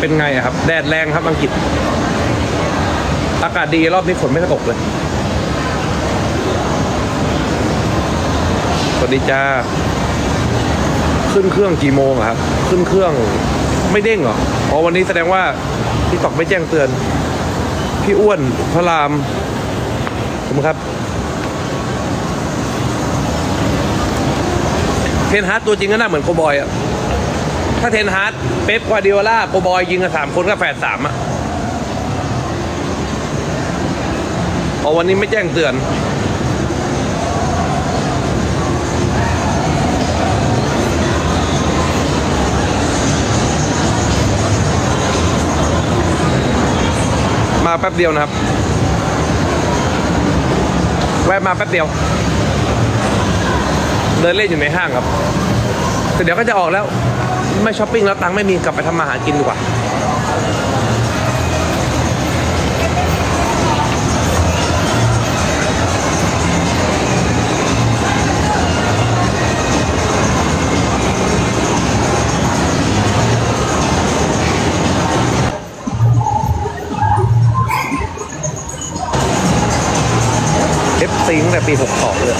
เป็นไงอะครับ แดดแรงครับอังกฤษ อากาศดีรอบนี้ฝนไม่ตกเลย สวัสดีจ้า ขึ้นเครื่องกี่โมงอะครับ ขึ้นเครื่องไม่เด้งเหรอ อ๋อวันนี้แสดงว่าพี่ตอกไม่แจ้งเตือน พี่อ้วนพระรามผมครับเทนฮาร์ดตัวจริงก็น่าเหมือนโคบอยอะ ถ้าเทนฮาร์ดเป๊ปกวาดิโอล่าโคบอยยิงกันสามคนก็แฝดสามอะอ๋อวันนี้ไม่แจ้งเตือน มาแป๊บเดียวนะครับ แวะมาแป๊บเดียว เดินเล่นอยู่ในห้างครับ แต่เดี๋ยวก็จะออกแล้ว ไม่ช้อปปิ้งแล้วตังค์ไม่มีกลับไปทำมาหากินดีกว่าเอฟซีตั้งแต่ปี 62 เลย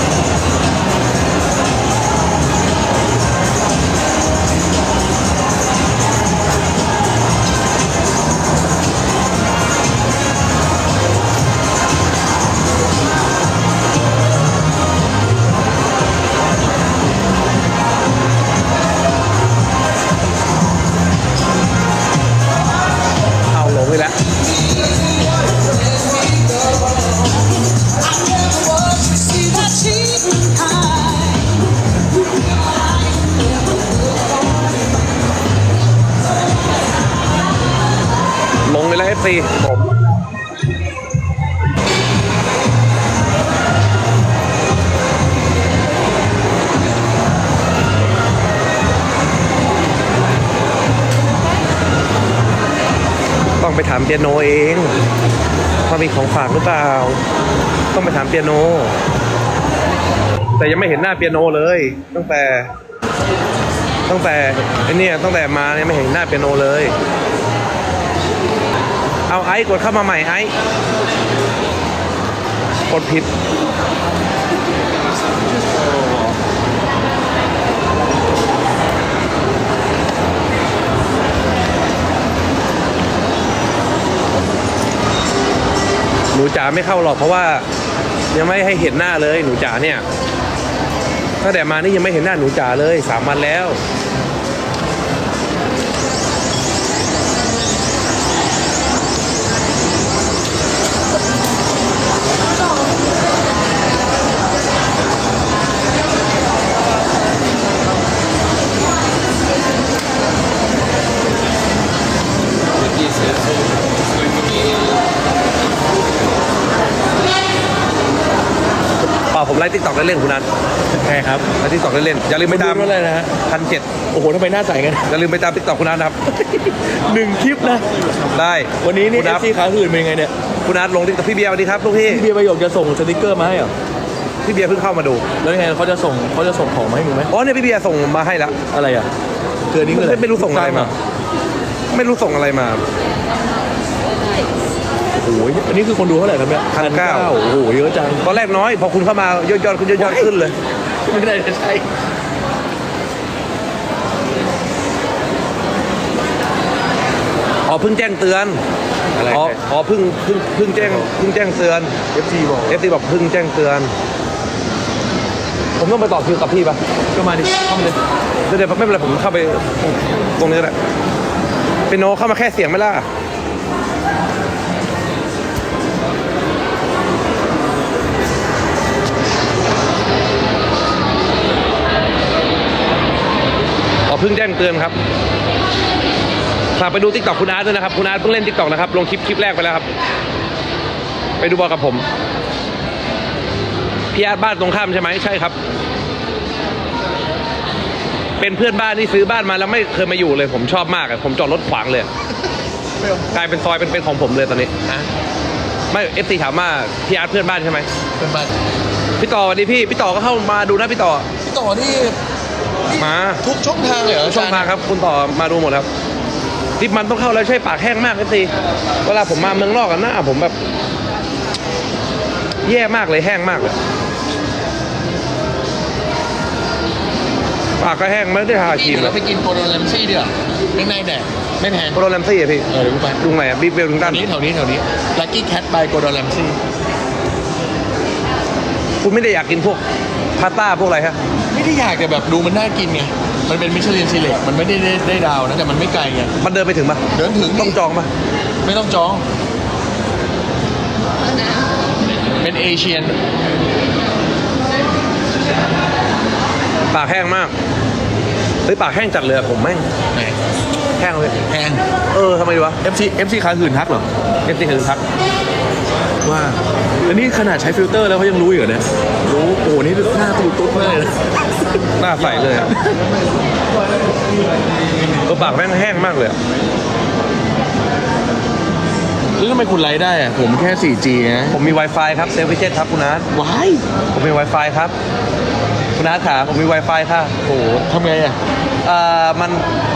เปียโนเองว่ามีของฝากหรือเปล่า ต้องไปถามเปียโน แต่ยังไม่เห็นหน้าเปียโนเลย ตั้งแต่ ตั้งแต่ไอ้เนี่ยตั้งแต่มาเนี่ยไม่เห็นหน้าเปียโนเลย เอาไอซ์กดเข้ามาใหม่ไอซ์กดผิด นูจ๋าไม่เข้าหรอกเพราะว่า ยังไม่ให้เห็นหน้าเลยหนูจ๋าเนี่ยตั้งแต่มานี่ยังไม่เห็นหน้าหนูจ๋าเลยสามวันแล้ว ไลฟ์ติ๊กต็อกเล่นๆคุณนัทใช่ครับไลฟ์ติ๊กต็อกเล่นๆอย่าลืมไปตามคุณดูด้วยนะฮะพันเจ็ดโอ้โหทำไมหน้าใสกันอย่าลืมไปตามติ๊กต็อกคุณนัทนะครับหนึ่งคลิปนะได้วันนี้นี่คุณเอนัฟทซีขาหื่นเป็นยังไงเนี่ยคุณนัทลงติ๊กต็อกพี่เบียร์สวัสดีครับลูกพี่พี่เบียร์ประโยคจะส่งสติกเกอร์มาให้เหรอพี่เบียร์เพิ่งเข้ามาดู แล้วยังไงเขาจะส่งเขาจะส่งของมาให้มึงไหมอ๋อเนี่ยพี่เบียร์ส่งมาให้แล้วอะไรอะเกินนี้คืออะไรไม่ไม่รู้ส่งอะไรมา ไม่รู้ส่งอะไรมาโอ้โหอันนี้คือคนดูเท่าไหร่ครับเนี่ยพันเก้าโอ้โหเยอะจังตอนแรกน้อย พอคุณเข้ามายอดยอดคุณยอดยอดขึ้นเลย ไม่ได้จะใช่อ๋อเพิ่งแจ้งเตือนอะไรอ๋ออ๋อเพิ่งเพิ่งเพิ่งแจ้งเพิ่งแจ้งเตือนเอฟซีบอกเอฟซีบอกเพิ่งแจ้งเตือน ผมต้องไปต่อคิวกับพี่ปะก็มาดิเข้ามาเลยเดี๋ยวเดี๋ยวไม่เป็นไรผมเข้าไปตรงนี้ก็ได้เป็นโนเข้ามาแค่เสียงไหม่ล่ะ เพิ่งแจ้งเตือนครับฝากไปดูทิกตอกคุณอาร์ตด้วยนะครับ คุณอาร์ตเพิ่งเล่นทิกตอกนะครับ ลงคลิปคลิปแรกไปแล้วครับ ไปดูบอลกับผม พี่อาร์ตบ้านตรงข้ามใช่ไหมใช่ครับ เป็นเพื่อนบ้านที่ซื้อบ้านมาแล้วไม่เคยมาอยู่เลย ผมชอบมากอะผมจอดรถขวางเลยอะกลายเป็นซอยเป็นเป็นของผมเลยตอนนี้นะไม่เอฟซีถามว่าพี่อาร์ตเพื่อนบ้านใช่ไหมเป็นบ้านพี่ต่อสวัสดีพี่พี่ต่อก็เข้ามาดูนะพี่ต่อพี่ต่อนี่ มาทุกช่องทางเลยเหรอช่องทางครับคุณต่อมาดูหมดครับลิปมันต้องเข้าแล้วใช่ปากแห้งมากเลยสิเวลาผมมาเมืองนอกกันหน้าผมแบบ แย่มากเลยแห้งมากเลยปากก็แห้งไม่ได้ทาครีมเลเรายไปกินโกโดแลมซี่ดีกว่าข้างในแดดไม่แพงโปรแรมซี่อะพี่เออเดี๋ยวกูไปลุงไหนอะบิ๊กเวลลุงแถตันวนี้แถวนี้แถวนี้ลักกี้แคทบายโกโดแลมซี่คุณไม่ได้อยากกินพวก พาสต้าพวกอะไรฮะไม่ได้อยากแต่แบบดูมันน่ากินไง มันเป็นมิชลินซีเล็กมันไม่ได้ได้ได้ดาวนะแต่มันไม่ไกลไง มันเดินไปถึงปะเดินถึงต้องจองปะไม่ต้องจอง เป็นเอเชียน ปากแห้งมากเฮ้ยปากแห้งจัดเลยอะผมแม่งไหนแห้งเลยแพง เออทำไมดีวะ FC FC ค้างคืนทักเหรอ เอฟซีถึงทัก ว่าแล้วนี่ขนาดใช้ฟิลเตอร์แล้วเขายังรู้อยู่เหรอเนี่ยรู้โอ้โหนี่หน้าตูตุ๊ดมากเลยนะหน้าใสเลยอะเออปากแม่งแห้งมากเลยอะแล้วทำไมคุณไลฟ์ได้อะผมแค่ 4G นะผมมี Wi-Fi ครับเซฟวิเจตครับคุณนัทว้ายผมมี Wi-Fi ครับคุณนัทขาผมมี Wi-Fi ค่ะโอ้โหทำไงอะเอ่อมัน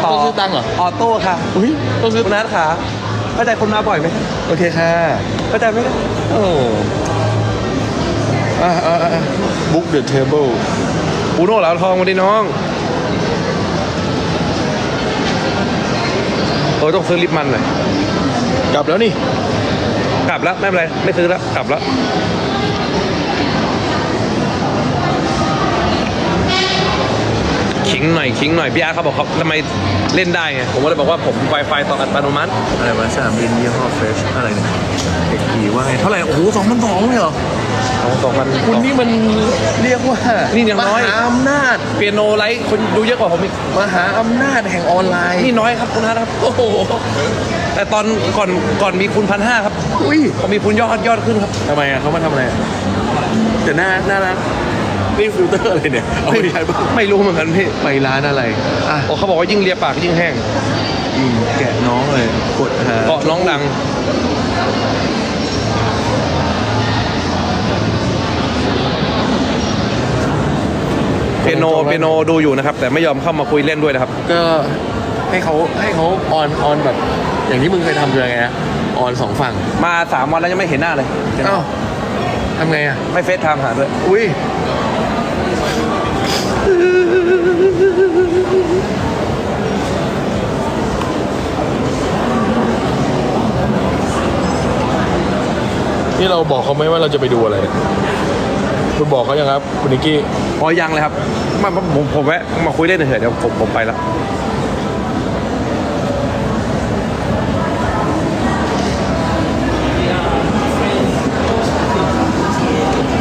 ต่อต้องซื้อตังค์เหรอ ออโต้ค่ะอุ้ยต้องซื้อ คุณนัทขา เข้าใจคนมาบ่อยไหมโอเคค่ะ เข้าใจไหมโอ้อ่าอ่าอ่า book the table ปูโน่เหลาทองมาดิน้องเออต้องซื้อลิปมันหน่อยกลับแล้วนี่ กลับแล้ว ไม่เป็นไร ไม่ซื้อแล้ว กลับแล้ว ขิงหน่อยขิงหน่อยพี่อาร์ตเขาบอกเขาทำไมเล่นได้ไงผมก็เลยบอกว่าผม Wi-Fi ต่ออัตโนมัติ อะไรวะสนามบินยี่ห้อเฟสอะไรเนี่ยเอกกีว่าไงเท่าไหร่ โอ้โหสองพันสองเลยเหรอสองสองพันคุณนี่มันเรียกว่านี่ยังน้อย มหาอำนาจ เปียโนไลท์คนดูเยอะกว่าผมอีก มหาอำนาจแห่งออนไลน์นี่น้อยครับคุณนัทครับ โอ้โห แต่ตอนก่อนก่อนมีคุณพันห้าครับอุ้ย พอมีคุณยอดยอดขึ้นครับทำไมอะเขามาทำอะไรอะแต่หน้าหน้ารัก นี่ฟิลเตอร์อะไรเนี่ยเอาไปใช้บ้างไม่รู้เหมือนกันพี่ไปร้านอะไรอะโอ้เขาบอกว่ายิ่งเลียปากยิ่งแห้งยิงแกะน้องเลยกดหาเกาะน้องดัง เปียโนเปียโนดูอยู่นะครับ แต่ไม่ยอมเข้ามาคุยเล่นด้วยนะครับ ก็ให้เขาให้เขาออนออนแบบ อย่างที่มึงเคยทำคือไงนะออนสองฝั่งมาสามวันแล้วยังไม่เห็นหน้าเลยเอ้าทำไงอะ ไม่เฟซไทม์หาด้วยอุ้ย นี่เราบอกเขาไหมว่าเราจะไปดูอะไร คุณบอกเขายังครับ คุณนิกกี้พอยังเลยครับมาผมผมผมแวะมาคุยเล่นเฉยๆเดี๋ยวผมผมไปแล้ว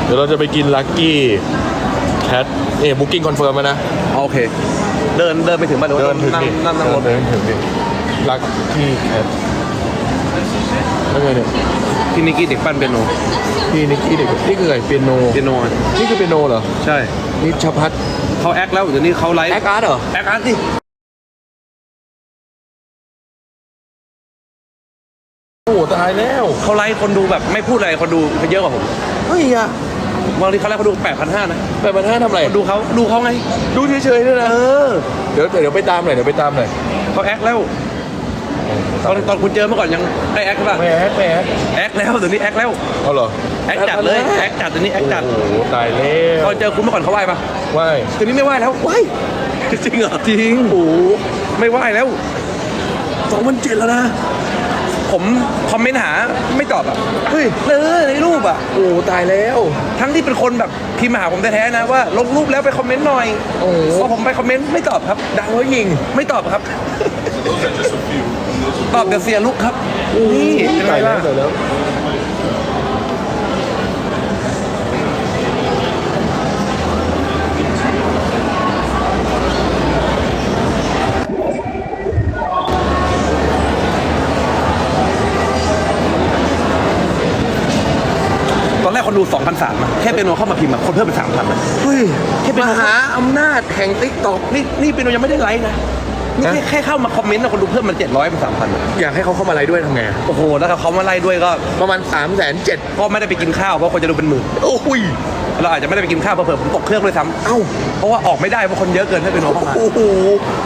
เดี๋ยวเราจะไปกินลักกี้แคทนี่บุ๊กิ้งคอนเฟิร์มมานะ โอเค เดินเดินไปถึงบ้านหรือว่าเดินถึงนั่งดินั่งนั่งรถเดินถึงดิลักกี้แคทแล้วไงเนี่ยพี่นิกกี้เด็กปั้นเปียโนพี่นิกกี้เด็กนี่คืออะไรเปียโนเปียโนอะนี่คือเปียโนเหรอใช่นี่ชพัฒเขาแอคแล้วเดี๋ยวนี้เขาไลฟ์แอคอาร์ตเหรอแอคอาร์ตดิโอ้โหตายแล้วเขาไลฟ์คนดูแบบไม่พูดอะไรคนดูเยอะกว่าผมเฮ้ยอะ บางทีเขาไลฟ์คนดูแปดพันห้านะแปดพันห้าทำอะไรคนดูเขาดูเขาไงดูเฉยๆด้วยนะเออเดี๋ยวเดี๋ยวไปตามหน่อยเดี๋ยวไปตามหน่อยเขาแอคแล้วตอนตอนคุณเจอเมื่อก่อนยังได้แอคป่ะแหมแหมแอคแล้วเดี๋ยวนี้แอคแล้วเอาเหรอแอคจัดเลยแอคจัดเดี๋ยวนี้แอคจัดโอ้โหตายแล้ตวอนเจอคุณเมื่อก่อนเขาไหว้ป่ะว่ายเดี๋ยวนี้ไม่ไหว้แล้วไหว้จริงเหรอจริงโอ้โหไม่ไหว้แล้วสองพันเจ็ดแล้วนะ ผมคอมเมนต์หาไม่ตอบอะเฮ้ยเออในรูปอะโอ้ตายแล้ว ทั้งที่เป็นคนแบบพิมพ์มาหาผมแท้ๆนะว่าลงรูปแล้วไปคอมเมนต์หน่อยโอ้โหพอผมไปคอมเมนต์ไม่ตอบครับดังแล้วยิงไม่ตอบครับ ตอบแต่เสียลุกครับนี่เป็นไงตายแล้วล่ะ ตายแล้วตอนแรกคนดู2 0 0 3อะแค่เป็นโนเข้ามาพิมพ์อะคนเพิ่มเป็น3,000นะเฮ้ยแค่เป็นมหาอำนาจแห่งติ๊กต็อกนี่นี่เป็นโนยังไม่ได้ไลค์นะนี่แค่แค่เข้ามาคอมเมนต์นะคนดูเพิ่มมันเจ็ดร้อยเป็นสามพันอยากให้เขาเข้ามาไลฟ์ด้วยทำไงโอ้โหแล้วถ้าเขามาไล่ด้วยก็ ประมาณ3ามแสนเจ็ดก็ไม่ได้ไปกินข้าวเพราะคนจะดูเป็นหมื่นโอ้ยเราอาจจะไม่ได้ไปกินข้าวเพราะเผื่อผมตกเครื่องเลยซ้ำเอ้าเพราะว่าออกไม่ได้เพราะคนเยอะเกินให้เป็นโนเข้ามาโอ้โห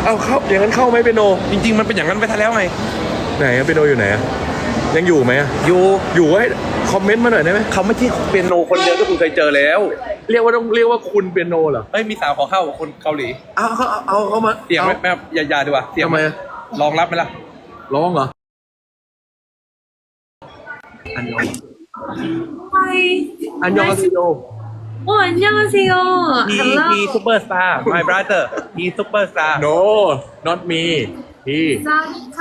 เอาเข้าอย่างนั้นเข้าไหมเปียโน จริง ๆ มันเป็นอย่างนั้นไปซะแล้วไงไหนอะเปียโนอยู่ไหนอะ ยังอยู่ไหมอะ อยู่ อยู่ให้คอมเมนต์มาหน่อยได้ไหม เขาไม่ใช่เป็นโนคนเดียวที่คุณเคยเจอแล้ว เรียกว่าต้องเรียกว่าคุณเปียโนเหรอ เฮ้ยมีสาวขอเข้าคนเกาหลี เอาเขาเอาเอาเขามา เสียงไหมไม่ครับอย่าอย่าดีกว่าเสียง ทำไมอะ ลองรับไหมล่ะ ร้องเหรอ อันยอง Hi. อันยองอาเซโย 어, 안녕하세요. he Hello. he superstar my brother he superstar no not me he 사와디카.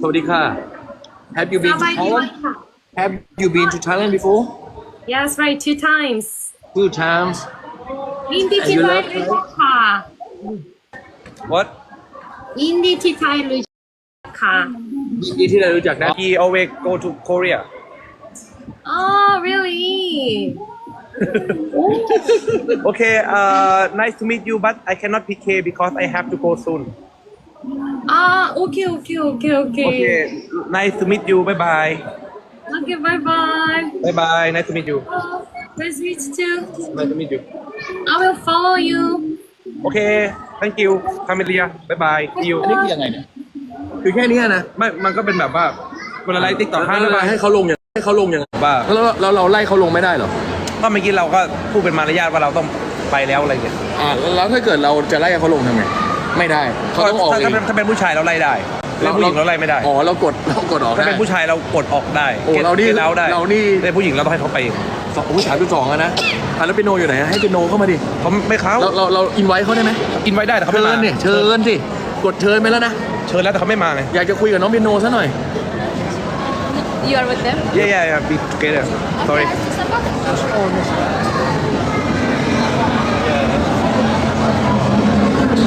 สวัสดีค่ะ Have you been to Thailand? Have you been to Thailand before? Yes, right, two times. Two times. Hindi And you Thai love Thai? รู้จักค่ะ What? Hindi Thai รู้จักค่ะ ที่ที่เรารู้จักนะ He always go to Korea. Oh, really? Okay, uh, nice to meet you, but I cannot PK because I have to go soon. Ah, okay, okay, okay, okay. okay nice to meet you bye bye Okay, bye bye. bye bye nice to meet you Oh, nice to meet you too. nice to meet you I will follow you. okay thank you Camelia bye bye see you อันนี้คือยังไงเนี่ยคือแค่เนี้ยนะไม่มันก็เป็นแบบว่าเวลาไลฟ์ติ๊กต็อกห้าแล้วแล้วเราให้เขาลงยังให้เขาลงยังว่าแล้วเราเราไล่เขาลงไม่ได้เหรอก็เมื่อกี้เราก็พูดเป็นมารยาทว่าเราต้องไปแล้วอะไรเงี้ยอ่าแล้วถ้าเกิดเราจะไล่เขาลงทำไง ไม่ได้เขาต้องออกถ้าเอถ้างเป็นถ้าเป็นผู้ชายเราไล่ได้ถ้าเป็นผู้หญิงเราไล่ไม่ได้ อ๋อเรากดเรากดออกถ้าได้ เป็นผู้ชายเรากดออกได้โอ้เรานี่เราได้เรานี่ แต่ผู้หญิงเราต้องให้เขาไปเองสองผู้ชายเป็นสองอะนะอะแล้วเปียโนอยู่ไหนอะให้เปียโนเข้ามาดิเขาไม่เขาเราเราเราอินไว้เขาได้ไหมกินไว้ได้แต่เขาเชิไม่มาญเนี่ยเชิญสิกดเชิญไปแล้วนะเชิญแล้วแต่เขาไม่มาไงอยากจะคุยกับน้องเปียโนซะหน่อย You are with them? yeah yeah yeah be together sorry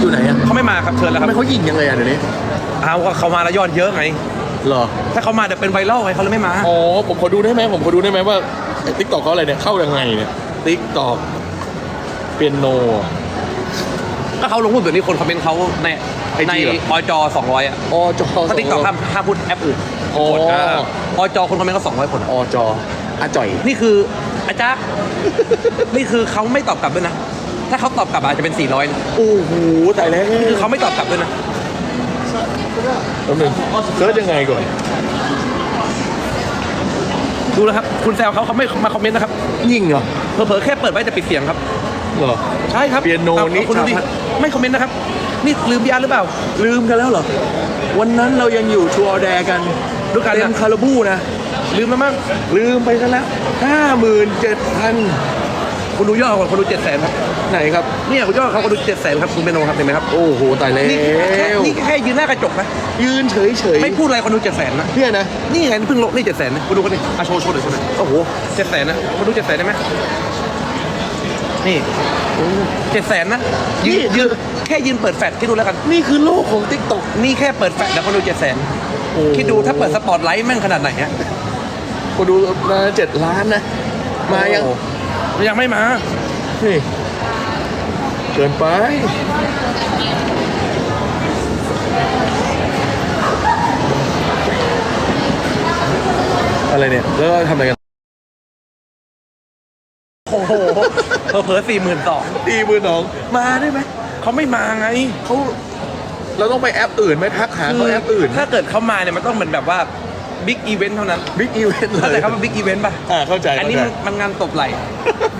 อยู่ไหนอะเขาไม่มาครับเชิญแล้วคทำรับไมเขายิงยังไงอะเดี๋ยวนี้เอาก็เขามาแล้วยอดเยอะไง เหรอถ้าเขามาเดี๋ยวเป็นไวรัลไงเขาเลยไม่มา อ๋อผมขอดูได้ไหมผมขอดูได้ไหมว่าทิกตอกเขาอะไรเนี่ยเข้ายังไงเนี่ยทิกตอกเปียโน ถ้าเขาลงรูปแบบนี้คนคอมเมนต์เขาใน IG ในเหรอ อจสองร้อยอะอจอถ้าติ๊กต็อกห้ามห้ามพูดแอปอื่นอ๋อกดอ่าอจคนคอมเมนต์ก็สองร้อยคน อจออาจ่อย นี่คืออาจารย์ นี่คือเขาไม่ตอบกลับด้วยนะ ถ้าเขาตอบกลับอาจจะเป็น 400นะโอ้โหตายแล้วคือเขาไม่ตอบกลับด้วยนะแป๊บนึงเซิร์ชยังไงก่อน ดูแล้วครับ คุณแซวเขาเขาไม่มาคอมเมนต์นะครับยิงเหรอเผลอๆแค่เปิดไว้แต่ปิดเสียงครับเหรอ ใช่ครับเปียโนอานิคุณดูดิชาพัฒน์ ไม่คอมเมนต์นะครับ นี่ลืมพี่อาร์ตหรือเปล่า ลืมกันแล้วเหรอ วันนั้นเรายังอยู่ชัวร์แดกันดูกันนะ เต็มคาราบูนะ ลืมแล้วมั้งลืมไปซะแล้วห้าหมื่นเจ็ดพัน คุณดูยอดของคนดูเจ็ดแสนครับไหนครับเนี่ยคุณยอดเขาคนดูเจ็ดแสนครับคุณเปนโนครับเห็นไหมครับโอ้โหตายแล้นี่แค่วนี่แค่ยืนหน้ากระจกนะยืนเฉยเฉยๆไม่พูดอะไรคนดูเจ็ดแสนนะเนี่ยนะนี่ไงเพิ่งลงนี่เจ็ดแสนนะคุณดูกันดิอะโชว์โชว์หน่อยโชว์หน่อยโอ้โหเจ็ดแสนนะคุณดูเจ็ดแสนได้ไหมนี่เจ็ดแสนนะยืนยืนแค่ยืนเปิดแฟลชคิดดูแล้วกัน นี่คือโลกของติ๊กต็อกนี่แค่เปิดแฟลชแล้วคนดูเจ็ดแสนคิดดูถ้าเปิดสปอตไลท์แม่งขนาดไหนฮะคนดูมาเจ็ดล้านนะ มายัง โอ้โหยังไม่มา นี่เกินไป อะไรเนี่ย แล้วเราทำอะไรกันโอ้โหเผลอสี่หมื่นสองตีมือน้อง มาได้ไหมเขาไม่มาไง เขาเราต้องไปแอปอื่นไหมทักหาเขาแอปอื่น ถ้าเกิดเขามาเนี่ยมันต้องเหมือนแบบว่า บิ๊กอีเวนต์เท่านั้นบิ๊กอีเวนต์เลเข้าใจยครับว่าบิ๊กอีเวนต์ป่ะอ่าเข้าใจอันนี้เข้ามันใจมันงานตบไหล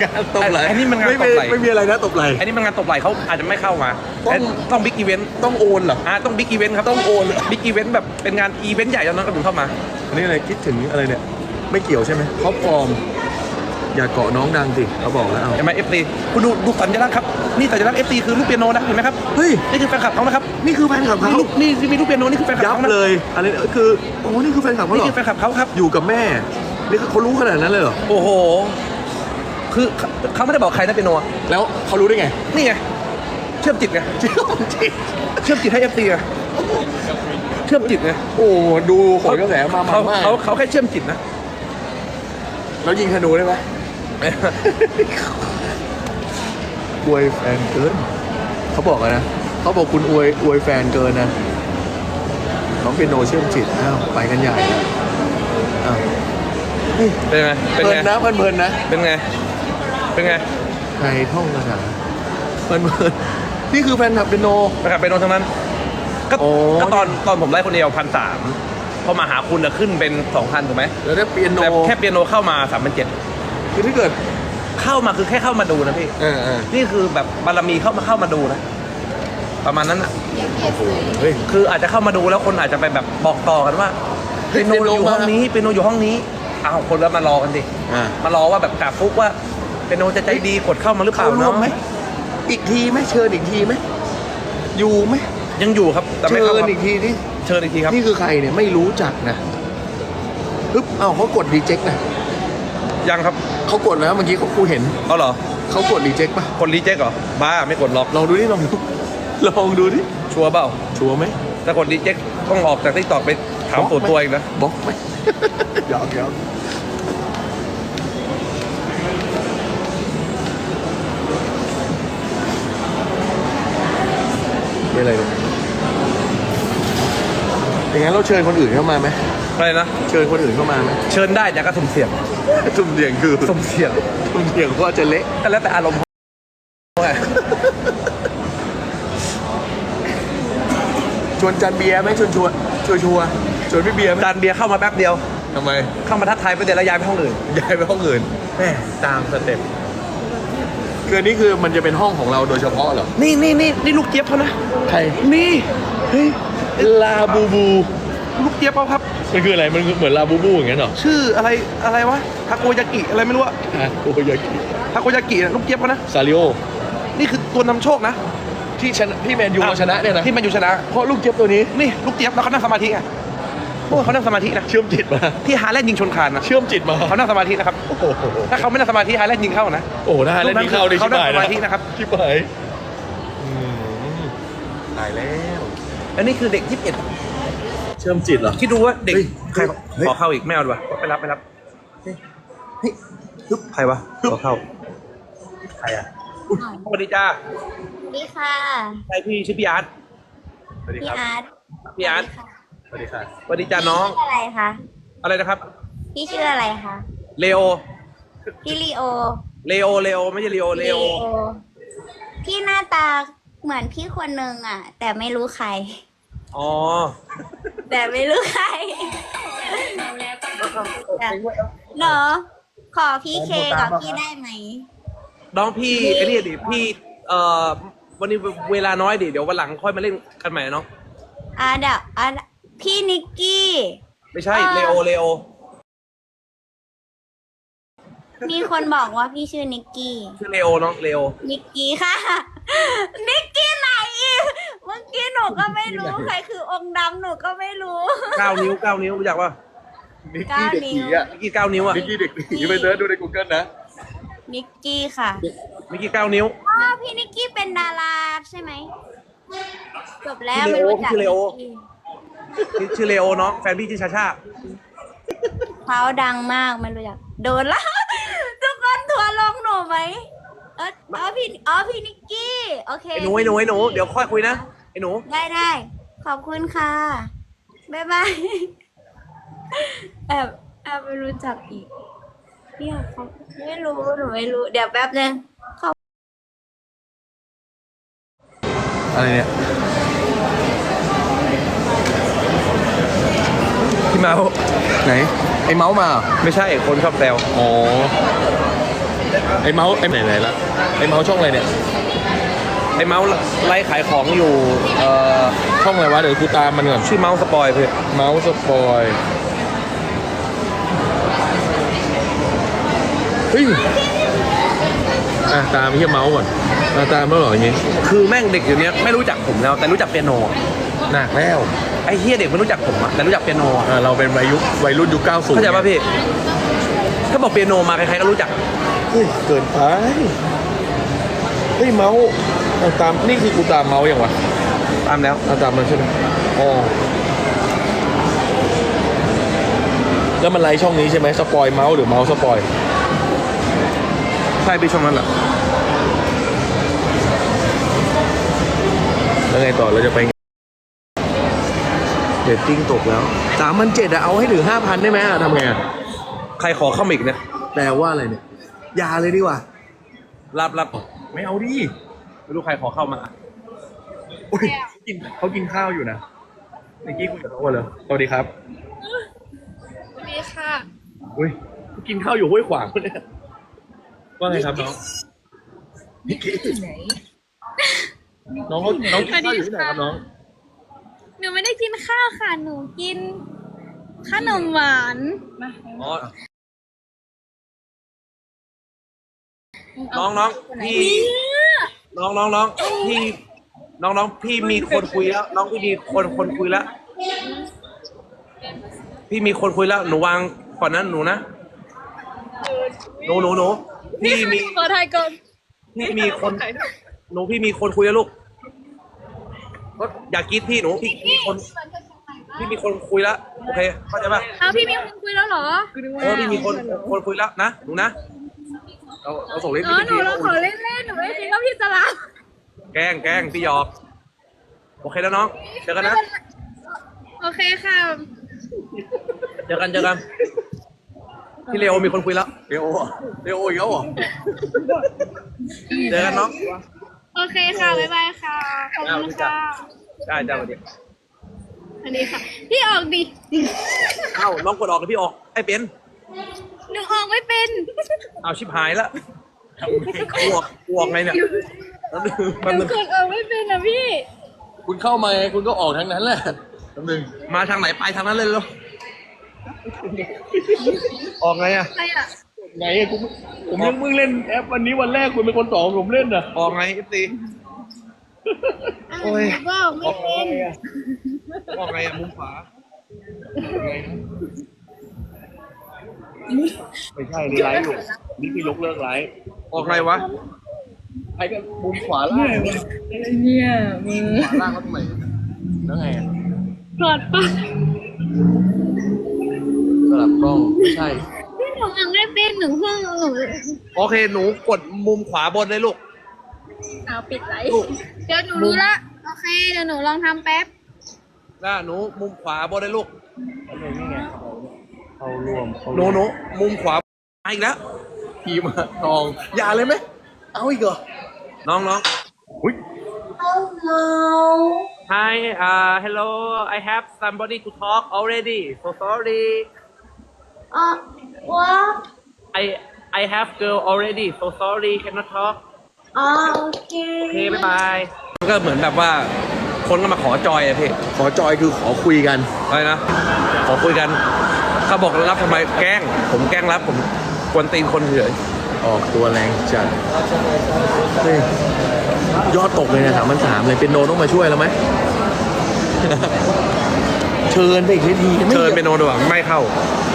งานตบไหลอันนี้มันงานไม่ตบไหล่ ไม่มีอะไรนะตบไหล อันนี้มันงานตบไหลเขาอาจจะไม่เข้ามาต้อง แต่ต้องบิ๊กอีเวนต์ต้องโอนเหรอ อ่าต้องบิ๊กอีเวนต์ครับต้องโอนบิ๊กอีเวนต์แบบเป็นงานอีเวนต์ใหญ่เท่านั้นก็ถึงเข้ามา อันนี้อะไรคิดถึงอะไรเนี่ย ไม่เกี่ยวใช่ไหมท็อปฟอร์ม อย่าเกาะน้องดังสิเขาบอกแล้วเอาเห็นไหมเอฟซีคุณดูดูสัญลักษณ์ครับนี่สัญลักษณ์เอฟซีคือรูปเปียโนนะเห็นไหมครับเฮ้ยนี่คือแฟนคลับเขานะครับนี่คือแฟนคลับนี่เขารูปนี่มีรูปเปียโนนี่คือแฟนคลับยับเขานะเลยอันนี้คือโอ้นี่คือแฟนคลับเขาเหรนี่อคือแฟนคลับเขาครับอยู่กับแม่นี่เขารู้ขนาดนั้นเลยเหรอโอ้โห คือเขาเขาไม่ได้บอกใครนะเปียโนอะแล้วเขารู้ได้ไงนี่ไงเชื่อมจิตไงจริงจริงเชื่อมจิตให้เอฟซีไงเชื่อมจิตไงโอ้ดูโขนกระแสมามันเขามากเขาเขาแค่เชื่อมจิตนะ แล้วยิงธนูได้ไหม กลวยแฟนเกิน เขาบอกอะนะเขาเขาบอกคุณอวยอวยแฟนเกินนะ น้องเปียโนเชื่อมจิตอ้าวไปกันใหญ่แล้วอ้าวเป็นไง เพเป็นลิไงนนะเพลินๆนะเป็นไง เป็นไงใครท่องภาษาเพลินๆนี่คือแฟนคลับเปียโน นะครับเป็นโนทั้งนั้น ก็โอ้ ก็ตอนตอนผมไล่คนเดียวพันสามพอมาหาคุณอะขึ้นเป็นสองพันถูกไหมแล้วได้เปียโนแต่แค่เปียโนเข้ามาสามพันเจ็ด คือถ้าเกิดเข้ามาคือแค่เข้ามาดูนะพี่ เออเออนี่คือแบบบารมีเข้ามาเข้ามาดูนะ ประมาณนั้นอะ โอ้โหเฮ้ย คืออาจจะเข้ามาดูแล้วคนอาจจะไปแบบบอกต่อกันว่าเฮ้เปียยโนอยู่เปียโนมาห้องนี้เปียโนอยู่ห้องนี้อ้าวคนแล้วมารอกันดิ อ่ามารอว่าแบบกราบฟุกว่าเปียโนจะใจดีกดเข้ามาหรือเปเข้าล่าร่วมเนาะไหมอีกทีไหมเชิญอีกทีไหมอยู่ไหมยังอยู่ครับแต่ไม่เชิเข้าญครับอีกทีนี่เชิญอีกทีครับ นี่คือใครเนี่ยไม่รู้จักนะปึ๊บเอ้าเขากดรีเจ็คนะยังครับ เขากดแล้วเมื่อกี้เขากูเห็นเอาเหรอ เขากดรีเจ็คป่ะคนรีเจ็คเหรอ บ้าไม่กดล็อก ลองดูดิลองดูลองดูดิชัวร์เปล่า ชัวร์ไหมถ้ากดรีเจ็คต้องออกจากทิกตอกไปถามส่วนตัวเองนะ บล็อกไหม หยอกหยอกนี่อะไรเนี่ย อย่างนั้นเราเชิญคนอื่นเข้ามาไหมอะไรนะ เชิญคนอื่นเข้ามาไหมเชิญได้แต่ก็สุ่มเสี่ยงสุ่มเสี่ยงคือสุ่มเสี่ยงสุ่มเสี่ยงว่าจะเละก็แล้วแต่อารมณ์ไงชวนจันเบียร์ไหมชวนชวนชวนชวนชวนพี่เบียร์ไหมจานเบียร์เข้ามาแป๊บเดียวทำไม เข้ามาทักทายไปเดี๋ยวแล้วย้ายไปห้องอื่นย้ายไปห้องอื่นแม่ตามสเต็ปคืออนนี่คือมันจะเป็นห้องของเราโดยเฉพาะเหรอ นี่นี่นี่นี่ลูกเจี๊ยบเขานะ ใคร นี่ เฮ้ย ลาบูบู ลูกเจี๊ยบเขาครับ มันคืออะไร มันเหมือนลาบูบูอย่างเงี้ยเหรอชื่ออะไรอะไรวะทาโกยากิอะไรไม่รู้อะฮะโอโยากิทาโกยากิน่ะลูกเจี๊ยบเขานะซาริโอนี่คือตัวนำโชคนะที่ชนะที่แมนยูเราชนะเนี่ยนะที่มันอยู่ชนะ เพราะลูกเจี๊ยบตัวนี้นี่ลูกเจี๊ยบแล้วเขานั่งสมาธิไงโอ้เขานั่งสมาธินะเชื่อมจิตมา ที่ฮาแลนด์ยิงชนคานนะเชื่อมจิตมา เขานั่งสมาธินะครับโอ้โหถ้าเขาไม่นั่งสมาธิฮาแลนด์ยิงเข้านะ โอ้โหได้แล้วนี่เข้าดิเขาชิบนั่งหายสมาธินะครับชิบหายอืมตายแล้ว อันนี้คือเด็กที่เอ็ดเชื่อมจิตเหรอ คิดดูว่าเด็กเฮ้ยใครเฮ้ย ขอเข้าอีกไม่เอาดีกว่าไปรับไปรับเฮ้ยเฮ้ยฮึบใครวะขอเข้าใครอะสวัสดีจ้าสวัสดีค่ะใครพี่ชื่อพี่อาร์ตสวัสดีพี่ครับอาร์ตพี่อาร์ตสวัสดีค่ะสวัสดีจ้าน้อง ชื่ออะไรคะอะไรนะครับพี่ชื่ออะไรคะเลโอพี่ลีโอเลโอเลโอไม่ใช่เลโอเลโอพี่หน้าตาเหมือนพี่คนหนึ่งอะ แต่ไม่รู้ใคร อ๋อแต่ไม่รู้ใครเนาะขอพี่เคกับพี่ได้ไหมน้องพี่ไอ้นี่ดิพี่เอ่อวันนี้เวลาน้อยดิเดี๋ยววันหลังค่อยมาเล่นกันใหม่นะน้องอะเดี๋ยวอะพี่นิกกี้ ไม่ใช่อ่าเลโอเลโอมีคนบอกว่าพี่ชื่อนิกกี้ ชื่อเลโอน้องเลโอนิกกี้ค่ะ นิกกี้ไหนอีกเมื่อกี้หนูก็ไม่รู้ใครคือองค์ดำหนูก็ไม่รู้ เก้านิ้วเก้านิ้วรู้จักป่ะนิกกี้เด็กผีอะมิกกี้เก้านิ้วอะนิกกี้เด็กผีไปเสิร์ชดูใน Google นะนิกกี้ค่ะมิกกี้เก้านิ้วอ๋อพี่นิกกี้เป็นดาราใช่ไหมจบแล้วชื่ไม่อเลโอรู้จักชื่อเลโอนิกกี้นี่ชื่อเลโอน้องแฟนพี่ชื่อชาชาเขาดังมากไม่รู้จักโดนละทุกคนทัวร์ลงหนูไหม เอออ๋อพี่อ๋อพี่นิกกี้โอเคไอ้หนูไอ้หนูไอ้หนูเดี๋ยวค่อยคุยนะไอ้หนู ได้ได้ขอบคุณค่ะบ๊ายบายแอบแอบไม่รู้จักอีกเนี่ยเขาไม่รู้หนูไม่รู้เดี๋ยวแป๊บนึงอะไรเนี่ยพี่เมาส์ไหนไอ้เมาส์มาเหรอไม่ใช่คนชอบแซวอ๋อ ไอ้เมาส์ไอ้ไหนไหนละไอ้เมาส์ช่องอะไรเนี่ยไอ้เมาส์ไล่ขายของอยู่เอ่อช่องอะไรวะเดี๋ยวกูตามมันก่อนชื่อเมาส์สปอยเพื่อเมาส์สปอยเฮ้ยอะตามพี่เมาส์ก่อนตามตามแล้วเหรออย่างงี้คือแม่งเด็กอยู่เนี้ยไม่รู้จักผมแล้ว แต่รู้จักเปียโนหนักแล้วไอ้เฮียเด็กไม่รู้จักผมอะแต่รู้จักเปียโนอะอะเราเป็นวัยยุควัยรุ่นยุค90เข้าใจป่ะพี่ถ้าบอกเปียโนมาใครๆก็รู้จัก เฮ้ยเกินไปเฮ้ยเมาส์เอาตามนี่คือกูตามเมาส์ยังวะตามแล้วเอาตามมันใช่ไหมอ๋อแล้วมันไลฟ์ช่องนี้ใช่ไหมสปอยเมาส์หรือเมาส์สปอยใช่พี่ช่วงนั้นแหละไหนแล้วไงต่อเราจะไปเดตติ้งตกแล้วสามพันเจ็ดอะเอาให้ถึงห้าพันได้ไหมอะทำไงอะใครขอเข้ามาอีกเนี่ยแปลว่าอะไรเนี่ย อยาเลยดีกว่า รับรับไม่เอาดิไม่รู้ใครขอเข้ามาอุ๊ยเขากินเขากินข้าวอยู่นะเมื่อกี้คุยกับเขาเลยสวัสดีครับสวัสดีค่ะ อุ้ยเขากินข้าวอยู่ห้วยขวางเนี่ยว่าไงครับน้องน้องเขาน้องกินข้าวอยู่ที่ไหนครับน้อง หนูไม่ได้กินข้าวค่ะ หนูกินขนมหวานอ๋อ น้องน้องพี่น้องน้องน้องพี่น้องน้องพี่มีคนคุยแล้ว น้องพี่มีคนคนคุยแล้ว พี่มีคนคุยแล้ว หนูวางก่อนนั้นหนูนะหนูหนูหนูพี่มีขอถ่ายก่อนพี่มีคน หนูพี่มีคนคุยแล้วลูกก็อย่ากรีดพี่หนูพี่มีคนพี่มีคนคุยแล้วโอเคเข้าใจป่ะเอาพี่มีคนคุยแล้วเหรอเออพี่มีคนคนคุยแล้วนะหนูนะ เราเราส่งเล่นอ๋อพี่หนูทีเราขอเล่นเล่นๆหนูไม่คิดว่าพี่จะรับแกล้งแกล้งพี่หยอก โอเคแล้วน้องเจอกันนะ โอเคค่ะเจอกันเจอกันพี่เลโอมีคนคุยแล้วเดโออะเดโออีกแล้วเหรอเจอกันน้อง โอเคค่ะบ๊ายบายค่ะขอบคุณค่ะได้จ้าสวัสดีสวัสดีค่ะ พี่ออกดิเอ้าน้องกดออกกับพี่ออกไอ้เป็น หนูออกไม่เป็นเอาชิบหายละอวกอวกไงเนี่ยแป๊บนึงหแป๊บนูนึงกดออกไม่เป็นนะพี่ คุณเข้ามาไงคุณก็ออกทั้งนั้นแหละแป๊บนึงมาทางไหนไปทางนั้นเลยเหรอออกไงอะอะไรอะไงผมผมยังเพิ่งเล่นแอปวันนี้วันแรกคุณเป็นคนสอนผมเล่นอะออกไงเอฟซี โอ้ยก็ออกไม่เป็น ออกไงอะมุมขวาไม่ใช่นี่ไลฟ์อยู่นี่คือยกเลิกไลฟ์ออกไงวะไอ้ก็มุมขวาล่างเนี่ยมึงขวาล่างเขาตรงไหนแล้วไงอะถอดปะสลับกล้องไม่ใช่พี่หนูยังไม่เป็นหนูเพิ่งหนูโอเคหนูกดมุมขวาบนเลยลูกเอาปิดไลฟ์เดี๋ยวหนูรู้ละโอเคเดี๋ยวหนูลองทำแป๊บนะหนูมุมขวาบนเลยลูก เขารวมเขาหนูหนูมุมขวามาอีกแล้ว ทีมอะทองอย่าเลยไหมเอาอีกเหรอน้องน้องอุ้ย Hi uh hello I have somebody to talk already so sorry Uh, what? I I have girl already so sorry cannot talk Uh, โอเค okay. บ๊ายบายก็เหมือนแบบว่าคนก็มาขอจอยอะพี่ขอจอยคือขอคุยกัน อะไรนะ ขอคุยกัน เขาบอกรับทำไมแกล้ง ผมแกล้งรับผมกวนตีนคนเฉยออกตัวแรงจัดเฮ้ยยอดตกเลยนะสามพันสามเลยเป็นโนต้องมาช่วยแล้วไหม เชิญไปอีกทีไม่เชิญเป็นโนดีกว่าไม่เข้า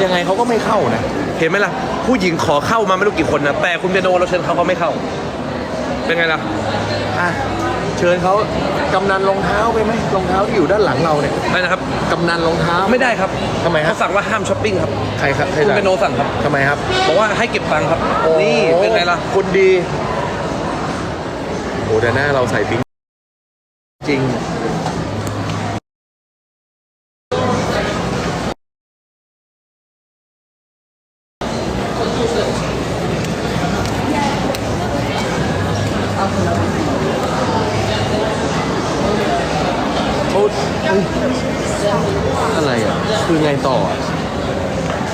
ยังไงเขาก็ไม่เข้านะ เห็นไหมล่ะ ผู้หญิงขอเข้ามาไม่รู้กี่คนนะแต่คุณเปียโนเราเชิญเขาเขาไม่เข้า เป็นไงล่ะอะเชิญเขากำนันรองเท้าไปไหมรองเท้าที่อยู่ด้านหลังเราเนี่ยไม่นะครับ กำนันรองเท้า ไม่ได้ครับทำไมครัเขาบสั่งว่าห้ามช้อปปิ้งครับใครครับใครคุณสั่งเปียโนสั่งครับทำไมครับบอกว่าให้เก็บตังค์ครับ นี่เป็นไงล่ะคุณดีโอ้แต่หน้าเราใส่ปิ๊งจริง โอ้อะไรอะ คือไง ต่ออะ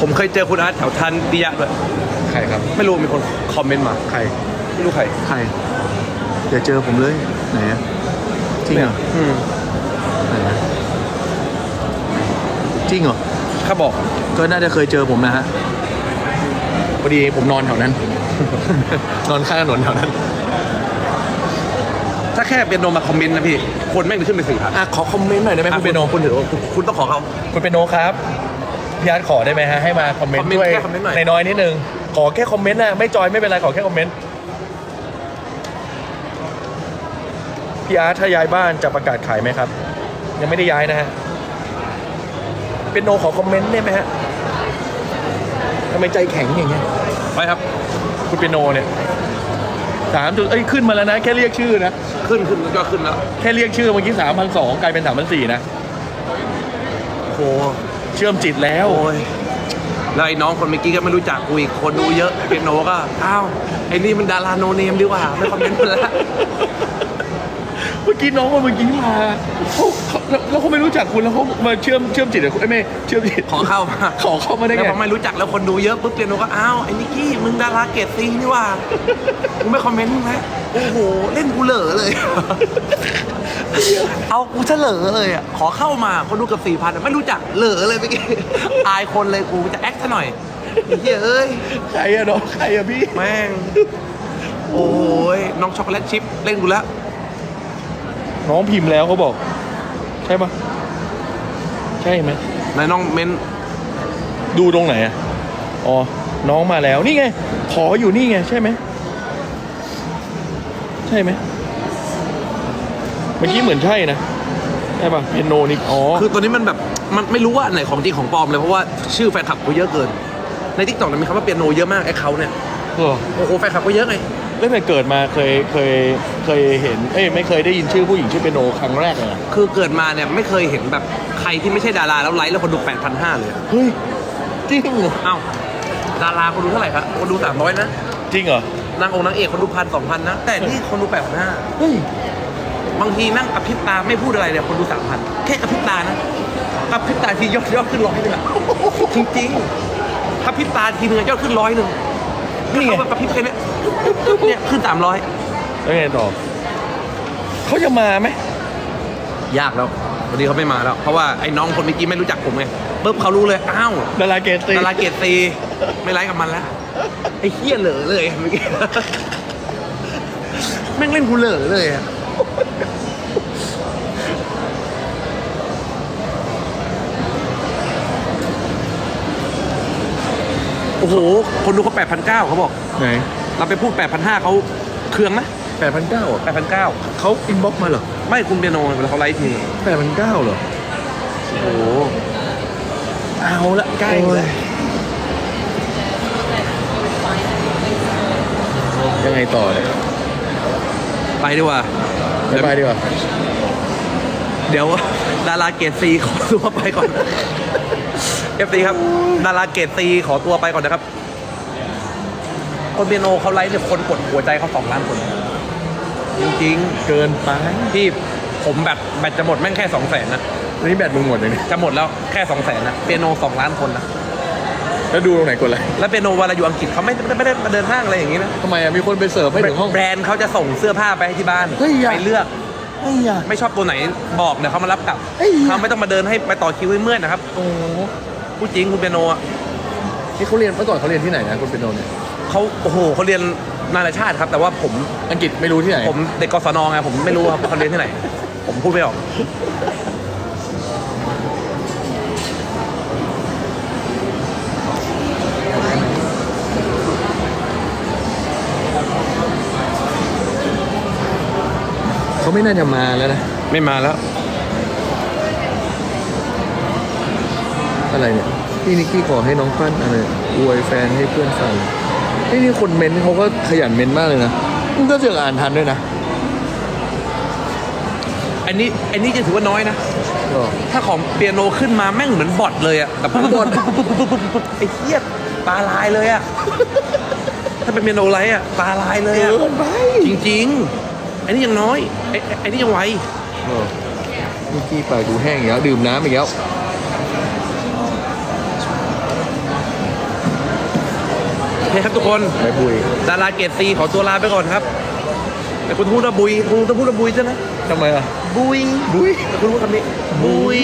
ผมเคยเจอคุณอาร์ตแถวทันดิยะด้วยใครครับ ไม่รู้มีคนคอมเมนต์มา ใคร ไม่รู้ใครใครอย่าเจอผมเลย ไหนอะจริงเหรออืมไหนอะจริงเหรอเขาบอกก็น่าจะเคยเจอผมนะฮะ พอดีผมนอนแถวนั้น นอนข้างถนนแถวนั้น ถ้าแค่เปียโนมาคอมเมนต์นะพี่ คนแม่งจะขึ้นไปสี่พันอะขอคอมเมนต์หน่อยได้ไหมคุณเปโนคุณถือว่าคุณคุณต้องขอเขา คุณเปโนครับพี่อาร์ตขอได้ไหมฮะให้มาคอมเมนต์คอมเมนต์ด้วยแค่คอมเมนต์หน่อย ในน้อยนิดนึงขอแค่คอมเมนต์นะไม่จอยไม่เป็นไรขอแค่คอมเมนต์พี่อาร์ตถ้าย้ายบ้านจะประกาศขายไหมครับ ยังไม่ได้ย้ายนะฮะเป็นโนขอคอมเมนต์ได้ไหมฮะทำไมใจแข็งอย่างเงี้ยไปครับ คุณเปียโนเนี่ย สามจุดเอ้ยขึ้นมาแล้วนะแค่เรียกชื่อนะ ขึ้นขึ้นก็ขึ้นแล้วแค่เรียกชื่อเมื่อกี้สามพันสองกลายเป็นสามพันสี่นะ โอ้โหเชื่อมจิตแล้ว โอ้ยแล้วไอ้น้องคนเมื่อกี้ก็ไม่รู้จักกูอีกคนดูเยอะเปียโนก็อ้าวไอ้นี่มันดาราโนเนมดีกว่าไม่คอมเมนต์มันแล้ว เมื่อกี้น้องคนเมื่อกี้มาเขาเขาแล้วแล้วเขาไม่รู้จักคุณแล้วเขามาเชื่อมเชื่อมจิตกับคุณเอ้ยไม่เชื่อมจิตขอเข้ามา ขอเข้ามาได้แล้วไง พอไม่รู้จักแล้วคนดูเยอะปุ๊บเปียโนก็อ้าวไอ้นิกกี้มึงดาราเกรดซีนี่ว่ากูไม่คอมเมนต์มึงไหมโอ้โหเล่นกูเหล่อเลย เอากูเฉลอเลยอะขอเข้ามาคนดูเกับสี่พันไม่รู้จักเหล่อเลยเมื่อกี้อายคนเลยกูจะแอคซะหน่อยไอ้เหี้ยเอ้ยใครอะน้องใครอะพี่ แม่ง โอ้ยน้องช็อกโกแลตชิพเล่นกูแล้ว น้องพิมพ์แล้วเขาบอก ใช่ปะใช่ไหมนายน้องเม้นดูตรงไหนอะอ๋อน้องมาแล้วนี่ไง ขออยู่นี่ไง ใช่ไหมใช่ไหมเมื่อกี้เหมือนใช่นะใช่ปะเปียโนนี่อ๋อคือตัวนี้มันแบบมันไม่รู้ว่าอันไหนของจริงของปลอมเลยเพราะว่าชื่อแฟนคลับกูเยอะเกิน ในทิกตอกมีคำว่าเปียโนเยอะมากไอ้เขาเนี่ยเออโอ้โหแฟนคลับก็เยอะไง ตั้งแต่เกิดมาเคยเคยเคยเห็น เอ้ยไม่เคยได้ยินชื่อผู้หญิงชื่อเปียโนครั้งแรกเลยนะคือเกิดมาเนี่ยไม่เคยเห็นแบบใครที่ไม่ใช่ดาราแล้วไลค์แล้วคนดู 8,500 เลยอะเฮ้ยจริงเหรอเอ้าดาราคนดูเท่าไหร่ครับคนดู 300 นะ จริงเหรอนางองค์นางเอกคนดูพันสองพันนะ แต่นี่คนดู8,500เฮ้ยบางทีนั่งกระพริบตาไม่พูดอะไรเนี่ยคนดู3,000แค่กระพริบตานะกระพริบตาทียอดยอดขึ้นร้อยหนึงอะจริงๆกระพริบตาทีนึงอะยอดขึ้นร้อยหนึ่งนี่ไง เขาแบบกระพริบแค่เนี้ย เนี่ยขึ้นสามร้อยแล้วไงต่อเขาจะมาไหมยากแล้ววันนี้เขาไม่มาแล้ว เพราะว่าไอ้น้องคนเมื่อกี้ไม่รู้จักผมไงปุ๊บเขารู้เลยอ้าวดาราเกตีดาราเกตตีไม่ไลค์กับมันแล้วไอ้เฮี้ยเหลอเลยเมื่อกี้แม่งเล่นกูเหลอเลยอะโอ้โห คนดูเขาแปดพันเก้าเขาบอก ไหน เราไปพูดแปดพันห้าเขาเคืองไหมแปดพันเก้าแปดพันเก้าเขาอินบ็อกมาเหรอไม่คุณเปียโนเวลาเขาไลฟ์ทีแปดพันเก้าเหรอ โอ้โหเอาละใกล้เลย ยังไงต่อเนี่ยไปดีกว่าไปไปดีกว่าเดี๋ยวดาราเกตซีขอตัวไปก่อน เอฟซีครับ ดาราเกตซีขอตัวไปก่อนนะครับ คนเปียโนเขาไลฟ์เนี่ยคนกดหัวใจเขาสองล้านคนจริงเกินไปๆที่ผมแบบแบตจะหมดแม่งแค่สองแสนนะวันนี้แบตมึงหมดเลยเนี่ยจะหมดแล้วแค่สองแสนนะเปียโนสองล้านคนนะแล้วดูตรงไหนกดอะไรแล้วเปียโนเวลาอยู่อังกฤษเขาไม่ไม่ไม่ได้มาเดินห้างอะไรอย่างนี้นะทำไมอะมีคนไปเสิร์ฟให้ถึงห้อง แบรนด์เขาจะส่งเสื้อผ้าไปให้ที่บ้านเฮ้ยอย่า ไปเลือก ไอ้ยา ไม่ชอบตัวไหนบอกเดี๋ยวเขามารับกลับเอ้ย เขาไม่ต้องมาเดินให้ไปต่อคิวให้เมื่อยนะครับโอ้โหพูดจริงคุณเปียโนอะนี่เขาเรียนเมื่อก่อนเขาเรียนที่ไหนนะคุณเป็นโนเนี่ย เขาโอ้โหเขาเรียนนานาชาติครับ แต่ว่าผมอังกฤษไม่รู้ที่ไหน ผมเด็กกศนไงผมไม่รู้ครับเขาเรียนที่ไหน ผมพูดไม่ออก เขาไม่น่าจะมาแล้วนะ ไม่มาแล้ว อะไรเนี่ย พี่นิกกี้ขอให้น้องปั้นอะไรอวยแฟนให้เพื่อนฟัง ไอ้ยนี่คนเมนต์เขาก็ขยันเมนต์มากเลยนะมึงก็เสือกอ่านทันด้วยนะอันนี้อันนี้จะถือว่าน้อยนะก็ถ้าของเปียโนขึ้นมาแม่งเหมือนบอทเลยอะแบบบอทไอ้เหี้ยตาลายเลยอะถ้าเป็นเปียโนไรอะตาลายเลยอะเกินไปจริงๆอันนี้ยังน้อยไอ้ไอ้ไอ้นี่ยังไวเออนิกกี้ปากกูแห้งอีกแล้วดื่มน้ำอีกแล้ว คครับทุกคนไปบุยดาราเกตซีขอตัวลาไปก่อนครับ แต่คุณพูดว่าบุยคุณต้องพูดว่าบุยใช่ไหมทำไมอะบุยบุยแต่คุณพูดคำนี้บุย